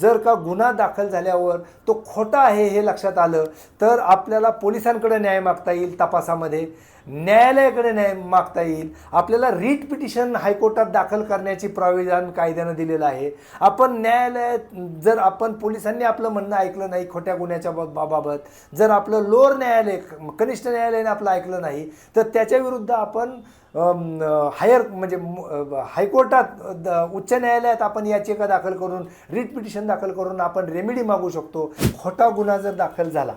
जर का गुन्हा दाखल झाल्यावर तो खोटा आहे हे लक्षात आलं तर आपल्याला पोलिसांकडे न्याय मागता येईल तपासामध्ये. न्यायालयाकडे न्याय मागता येईल. आपल्याला रीट पिटिशन हायकोर्टात दाखल करण्याची प्राविधान कायद्यानं दिलेलं आहे. आपण न्यायालयात जर आपण पोलिसांनी आपलं म्हणणं ऐकलं नाही खोट्या गुन्ह्याच्या बा- बाबत जर आपलं लोअर न्यायालय कनिष्ठ न्यायालयाने आपलं ऐकलं नाही तर त्याच्या विरुद्ध आपण हायर म्हणजे हायकोर्टात द- उच्च न्यायालयात आपण याचिका दाखल करून रिट पिटिशन दाखल करून आपण रेमेडी मागू शकतो. खोटा गुन्हा जर दाखल झाला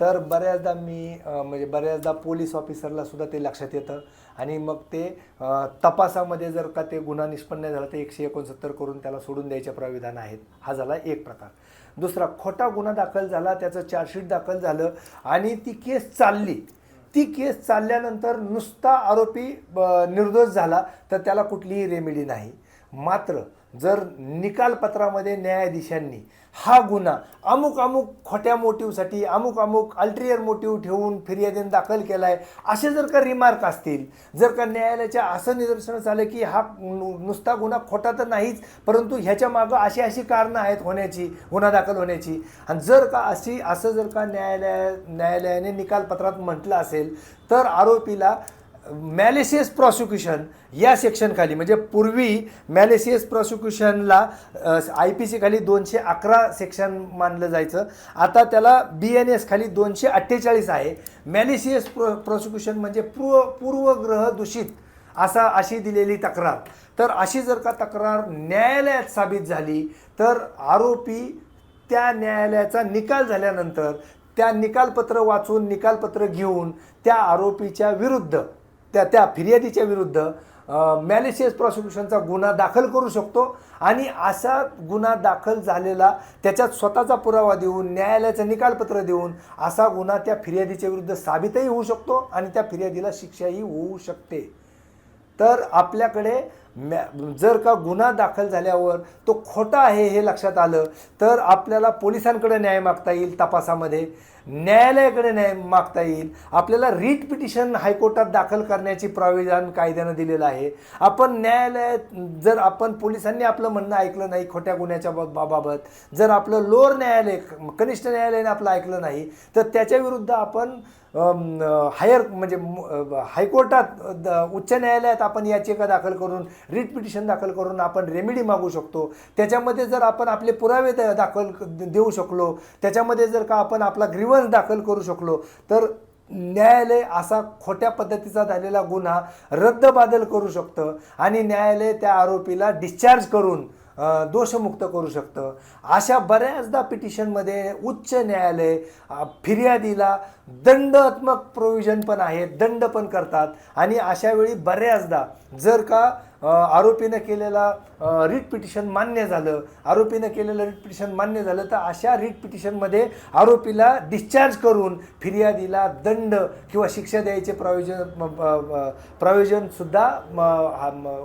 तर बऱ्याचदा मी म्हणजे बऱ्याचदा पोलीस ऑफिसरला सुद्धा ते लक्षात येतं. आणि मग ते तपासामध्ये जर का ते गुन्हा निष्पन्न नाही झाला तर एकशे एकोणसत्तर करून त्याला सोडून द्यायचे प्राविधान आहेत. हा झाला एक प्रकार. दुसरा खोटा गुन्हा दाखल झाला त्याचं चार्जशीट दाखल झालं आणि ती केस चालली. ती केस चालल्यानंतर नुसता आरोपी निर्दोष झाला तर त्याला कुठलीही रेमेडी नाही. मात्र जर निकालपत्रामध्ये न्यायाधीशांनी हा गुन्हा अमुक अमुक खोट्या मोटिवसाठी अमुक अमुक अल्ट्रियर मोटिव ठेवून फिर्यादीने दाखल केला आहे असे जर का रिमार्क असतील जर का न्यायालयाच्या असं निदर्शनं झालं की हा नु- नुसता गुन्हा खोटा तर नाहीच परंतु ह्याच्या मागं अशी अशी कारणं आहेत होण्याची गुन्हा दाखल होण्याची. आणि जर का अशी असं जर का न्यायालया न्यायालयाने निकालपत्रात म्हटलं असेल तर आरोपीला मॅलेशियस प्रॉसिक्युशन या सेक्शनखाली म्हणजे पूर्वी मॅलेशियस प्रॉसिक्युशनला आय पी सी खाली दोनशे अकरा सेक्शन मानलं जायचं. आता त्याला बी एन एस खाली दोनशे अठ्ठेचाळीस आहे. मॅलेशियस प्रो प्रॉसिक्युशन म्हणजे पूर्व पूर्वग्रह दूषित असा अशी दिलेली तक्रार. तर अशी जर का तक्रार न्यायालयात साबित झाली तर आरोपी त्या न्यायालयाचा निकाल झाल्यानंतर त्या निकालपत्र वाचून निकालपत्र घेऊन त्या आरोपीच्या विरुद्ध त्या त्या फिर्यादीच्या विरुद्ध मॅलिशियस प्रॉसिक्युशनचा गुन्हा दाखल करू शकतो आणि असा गुन्हा दाखल झालेला त्याच्यात स्वतःचा पुरावा देऊन न्यायालयाचं निकालपत्र देऊन असा गुन्हा त्या फिर्यादीच्या विरुद्ध साबितही होऊ शकतो आणि त्या फिर्यादीला शिक्षाही होऊ शकते. तर आपल्याकडे मॅ जर का गुन्हा दाखल झाल्यावर तो खोटा आहे हे लक्षात आलं तर आपल्याला पोलिसांकडे न्याय मागता येईल तपासामध्ये. न्यायालयाकडे न्याय मागता येईल. आपल्याला रीट पिटिशन हायकोर्टात दाखल करण्याची प्राविधान कायद्यानं दिलेलं आहे. आपण न्यायालयात जर आपण पोलिसांनी आपलं म्हणणं ऐकलं नाही खोट्या गुन्ह्याच्या बा- बा- बाबत जर आपलं लोअर न्यायालय कनिष्ठ न्यायालयाने आपलं ऐकलं नाही तर त्याच्या विरुद्ध आपण हायर म्हणजे हायकोर्टात द- उच्च न्यायालयात आपण याचिका दाखल करून रिट पिटिशन दाखल करून आपण रेमेडी मागू शकतो. त्याच्यामध्ये जर आपण आपले पुरावे दाखल देऊ शकलो त्याच्यामध्ये जर का आपण आपला ग्रीवन्स दाखल करू शकलो तर न्यायालय असा खोट्या पद्धतीचा झालेला गुन्हा रद्दबादल करू शकतं आणि न्यायालय त्या आरोपीला डिस्चार्ज करून दोषमुक्त करू शकतं. अशा बऱ्याचदा पिटिशनमध्ये उच्च न्यायालय फिर्यादीला दंडात्मक प्रोव्हिजन पण आहे दंड पण करतात. आणि अशावेळी बऱ्याचदा जर का आरोपीनं केलेला रिट पिटिशन मान्य झालं. आरोपीनं केलेलं रिट पिटिशन मान्य झालं तर अशा रिट पिटिशनमध्ये आरोपीला डिस्चार्ज करून फिर्यादीला दंड किंवा शिक्षा द्यायचे प्रयोजन प्रयोजनसुद्धा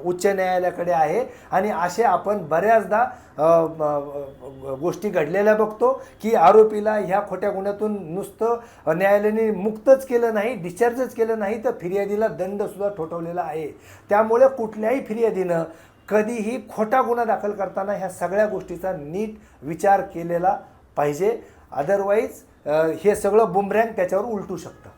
उच्च न्यायालयाकडे आहे. आणि असे आपण बऱ्याचदा गोष्टी घडलेल्या बघतो की आरोपीला ह्या खोट्या गुन्ह्यातून नुसतं न्यायालयाने मुक्तच केलं नाही डिस्चार्जच केलं नाही तर फिर्यादीला दंडसुद्धा ठोठवलेला आहे. त्यामुळे कुठल्याही फिर्यादीनं कधीही खोटा गुन्हा दाखल करताना ह्या सगळ्या गोष्टीचा नीट विचार केलेला पाहिजे. अदरवाईज हे सगळं बुमरँग त्याच्यावर उलटू शकतं.